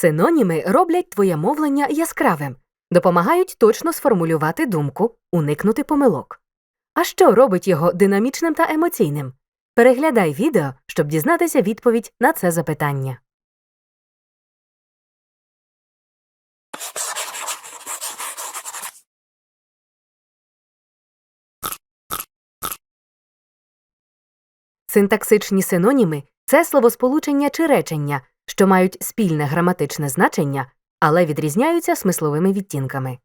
Синоніми роблять твоє мовлення яскравим, допомагають точно сформулювати думку, уникнути помилок. А що робить його динамічним та емоційним? Переглядай відео, щоб дізнатися відповідь на це запитання. Синтаксичні синоніми це словосполучення чи речення, що мають спільне граматичне значення, але відрізняються смисловими відтінками.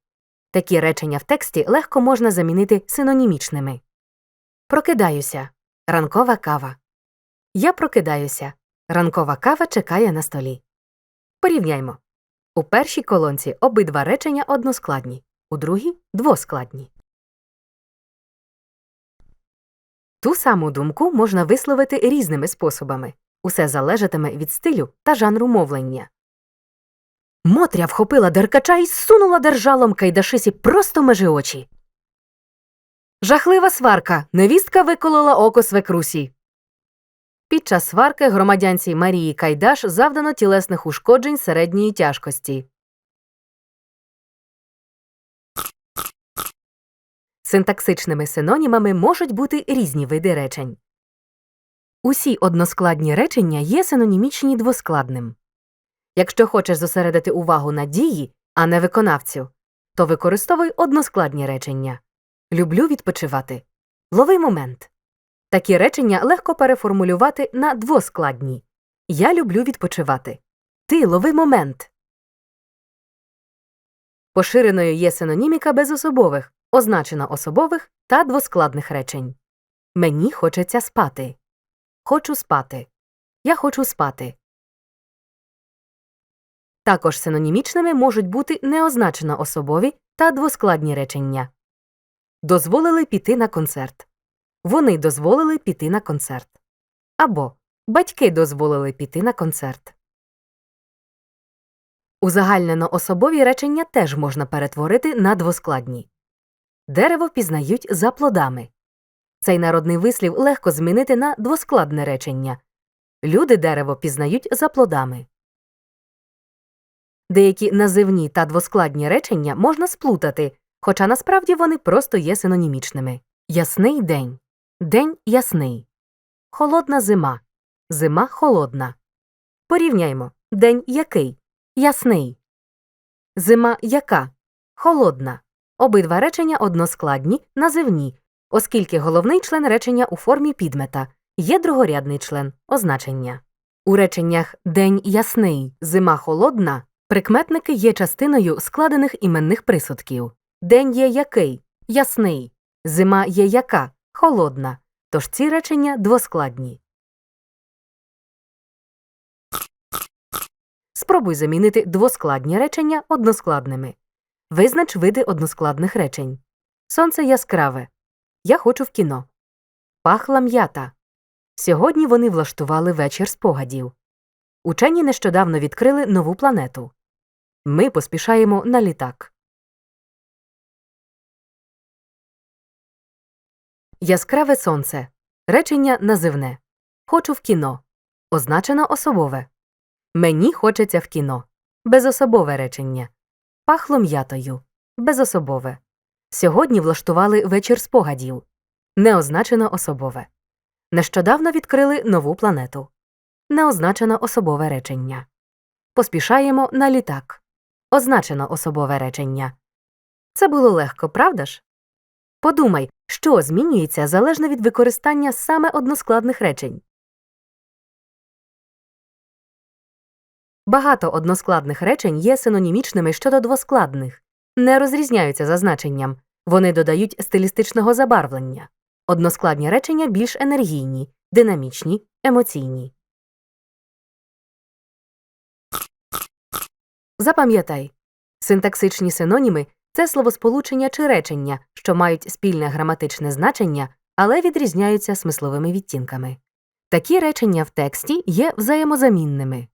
Такі речення в тексті легко можна замінити синонімічними. Прокидаюся. Ранкова кава. Я прокидаюся. Ранкова кава чекає на столі. Порівняймо. У першій колонці обидва речення односкладні, у другій двоскладні. Ту саму думку можна висловити різними способами. Усе залежатиме від стилю та жанру мовлення. Мотря вхопила деркача і сунула держалом Кайдашисі просто межи очі. Жахлива сварка. Невістка виколола око свекрусі. Під час сварки громадянці Марії Кайдаш завдано тілесних ушкоджень середньої тяжкості. Синтаксичними синонімами можуть бути різні види речень. Усі односкладні речення є синонімічні двоскладним. Якщо хочеш зосередити увагу на дії, а не виконавцю, то використовуй односкладні речення. Люблю відпочивати. Лови момент. Такі речення легко переформулювати на двоскладні. Я люблю відпочивати. Ти лови момент. Поширеною є синоніміка безособових, означена особових та двоскладних речень. Мені хочеться спати. Хочу спати. Я хочу спати. Також синонімічними можуть бути неозначено особові та двоскладні речення. Дозволили піти на концерт. Вони дозволили піти на концерт. Або батьки дозволили піти на концерт. Узагальнено особові речення теж можна перетворити на двоскладні. Дерево пізнають за плодами. Цей народний вислів легко змінити на двоскладне речення. Люди дерево пізнають за плодами. Деякі називні та двоскладні речення можна сплутати, хоча насправді вони просто є синонімічними. Ясний день. День ясний. Холодна зима. Зима холодна. Порівняймо. День який? Ясний. Зима яка? Холодна. Обидва речення односкладні, називні, оскільки головний член речення у формі підмета є другорядний член означення. У реченнях День ясний, зима холодна прикметники є частиною складених іменних присудків. День є який ясний, зима є яка холодна. Тож ці речення двоскладні. Спробуй замінити двоскладні речення односкладними. Визнач види односкладних речень. Сонце яскраве. Я хочу в кіно. Пахла м'ята. Сьогодні вони влаштували вечір спогадів. Учені нещодавно відкрили нову планету. Ми поспішаємо на літак. Яскраве сонце. Речення називне. Хочу в кіно. Означено особове. Мені хочеться в кіно. Безособове речення. Пахло м'ятою. Безособове. Сьогодні влаштували вечір спогадів. Неозначено особове. Нещодавно відкрили нову планету. Неозначено особове речення. Поспішаємо на літак. Означено особове речення. Це було легко, правда ж? Подумай, що змінюється залежно від використання саме односкладних речень. Багато односкладних речень є синонімічними щодо двоскладних, не розрізняються за значенням, вони додають стилістичного забарвлення. Односкладні речення більш енергійні, динамічні, емоційні. Запам'ятай синтаксичні синоніми це словосполучення чи речення, що мають спільне граматичне значення, але відрізняються смисловими відтінками. Такі речення в тексті є взаємозамінними.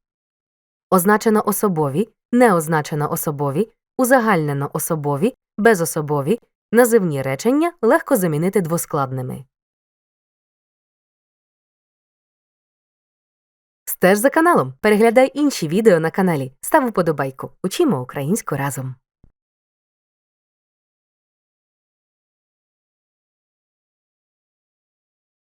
Означено особові, неозначено особові, узагальнено особові, безособові, називні речення легко замінити двоскладними. Стеж за каналом, переглядай інші відео на каналі, став уподобайку. Учимо українську разом.